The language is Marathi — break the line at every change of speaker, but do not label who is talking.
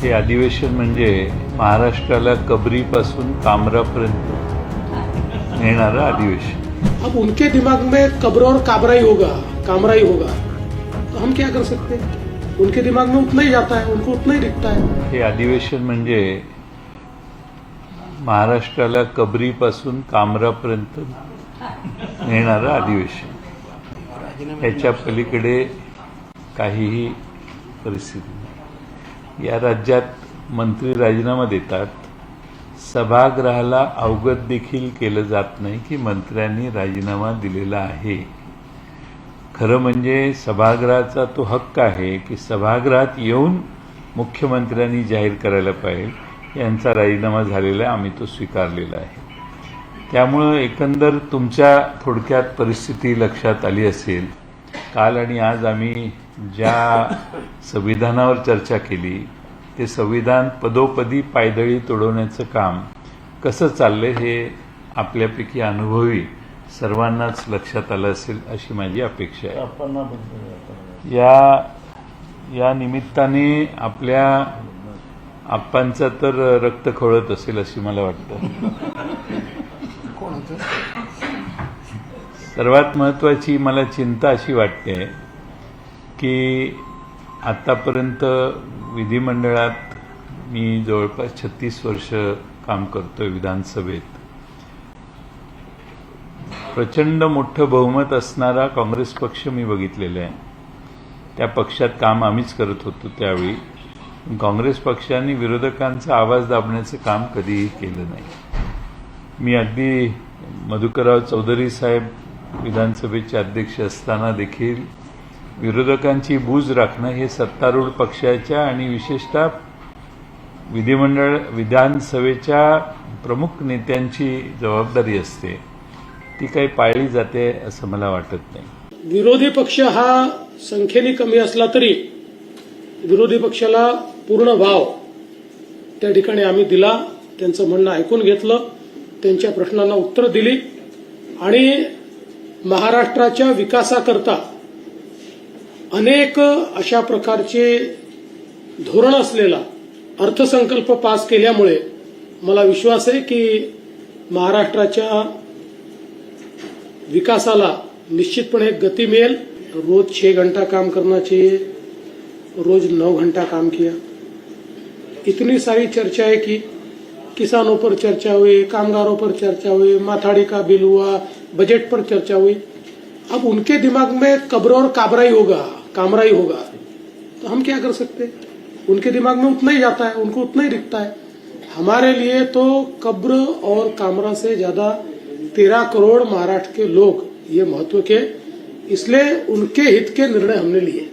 हे अधिवेशन म्हणजे महाराष्ट्राला कबरीपासून कामरापर्यंत नेणारं अधिवेशन.
अब उनके दिमाग में कब्र और काबरा ही होगा कामरा ही होगा। तो हम क्या कर सकते हैं? उनके दिमाग में उतना ही जाता है उनको उतना ही दिखता है।
हे अधिवेशन म्हणजे महाराष्ट्राला कबरीपासून कामरापर्यंत नेणारं अधिवेशन. ह्याच्या पलीकडे काहीही परिस्थिती नाही. या राज्यात मंत्री राजीनामा देतात. सभागृहाला अवगत देखील केलं जात नाही की मंत्र्यांनी राजीनामा दिलेला आहे. खरं म्हणजे सभागृहाचा तो हक्क आहे की सभागृहात येऊन मुख्यमंत्र्यांनी जाहीर करायला पाहिजे. यांचा राजीनामा झालेला आहे आम्ही तो स्वीकारलेला आहे. त्यामुळं एकंदर तुमच्या थोडक्यात परिस्थिती लक्षात आली असेल. काल आणि आज आम्ही ज्या संविधानावर चर्चा केली ते संविधान पदोपदी पायदळी तोडवण्याचं काम कसं चाललंय हे आपल्यापैकी अनुभवी सर्वांनाच लक्षात आलं असेल अशी माझी अपेक्षा आहे. या या निमित्ताने आपल्या आप्पांचा तर रक्त खवळत असेल अशी मला वाटतं. सर्वात महत्त्वाची मला चिंता अशी वाटते की आत्तापर्यंत विधिमंडळात मी जवळपास छत्तीस वर्ष काम करतोय विधानसभेत. प्रचंड मोठं बहुमत असणारा काँग्रेस पक्ष मी बघितलेला आहे. त्या पक्षात काम आम्हीच करत होतो त्यावेळी. काँग्रेस पक्षाने विरोधकांचा आवाज दाबण्याचं काम कधीही केलं नाही. मी अगदी मधुकरराव चौधरी साहेब विधानसभेचे अध्यक्ष असताना देखील विरोधकांची बूज राखणं हे सत्तारूढ पक्षाच्या आणि विशेषतः विधिमंडळ विधानसभेच्या प्रमुख नेत्यांची जबाबदारी असते. ती काही पाळली जाते असं मला वाटत नाही.
विरोधी पक्ष हा संख्येने कमी असला तरी विरोधी पक्षाला पूर्ण भाव त्या ठिकाणी आम्ही दिला त्यांचं म्हणणं ऐकून घेतलं त्यांच्या प्रश्नांना उत्तर दिली आणि महाराष्ट्राच्या विकासाकरता अनेक अशा प्रकारचे धोरण असलेला अर्थसंकल्प पास केल्यामुळे मला विश्वास आहे की महाराष्ट्राच्या विकासाला निश्चितपणे गती मिळेल. रोज छह घंटा काम करना चाहिए रोज नौ घंटा काम किया. इतनी सारी चर्चाएं की किसानों पर चर्चा हुई कामगारों पर चर्चा हुई माथाड़ी का बिल हुआ बजट पर चर्चा हुई। अब उनके दिमाग में कब्र और काबरा ही होगा कामरा ही होगा। तो हम क्या कर सकते उनके दिमाग में उतना ही जाता है, उनको उतना ही दिखता है। हमारे लिए तो कब्र और कामरा से ज़्यादा तेरह करोड़ महाराष्ट्र के लोग ये महत्व के, इसलिए उनके हित के निर्णय हमने लिए।